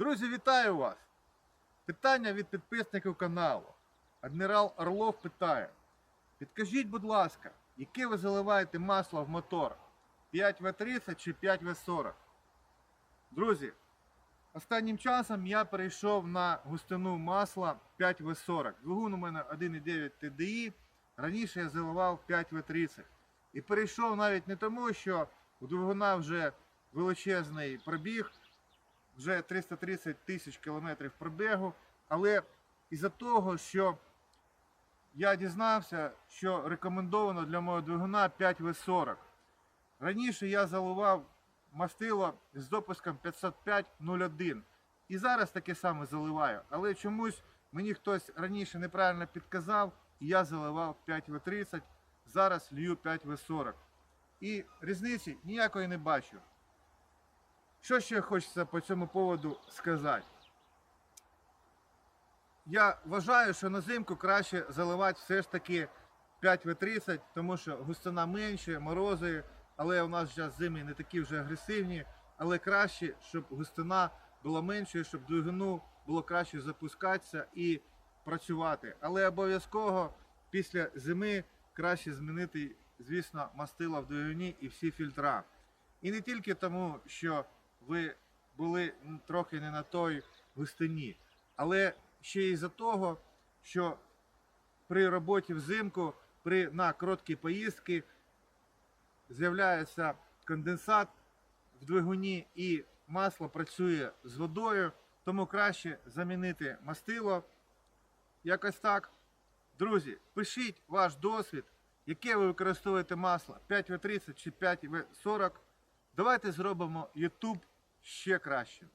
Друзі, вітаю вас! Питання від підписників каналу. Адмірал Орлов питає: підкажіть, будь ласка, яке ви заливаєте масло в мотор? 5В30 чи 5В40? Друзі, останнім часом я перейшов на густину масла 5В40. Двигун у мене 1,9 TDI. Раніше я заливав 5В30. І перейшов навіть не тому, що у двигуна вже величезний пробіг, вже 330 тисяч кілометрів пробігу, але із-за того, що я дізнався, що рекомендовано для мого двигуна 5В40. Раніше я заливав мастило з допуском 505.01. І зараз таке саме заливаю. Але чомусь мені хтось раніше неправильно підказав, і я заливав 5В30, зараз лью 5В40. І різниці ніякої не бачу. Що ще хочеться по цьому поводу сказати? Я вважаю, що на зимку краще заливати все ж таки 5В30, тому що густина менше, морози, але у нас зараз зими не такі вже агресивні, але краще, щоб густина була меншою, щоб двигуну було краще запускатися і працювати. Але обов'язково після зими краще змінити, звісно, мастила в двигуні і всі фільтра. І не тільки тому, що ви були трохи не на той густині, але ще й за того, що при роботі взимку, при на короткі поїздки з'являється конденсат в двигуні і масло працює з водою, тому краще замінити мастило. Якось так. Друзі, пишіть ваш досвід, яке ви використовуєте масло 5В30 чи 5В40. Давайте зробимо YouTube ще краще.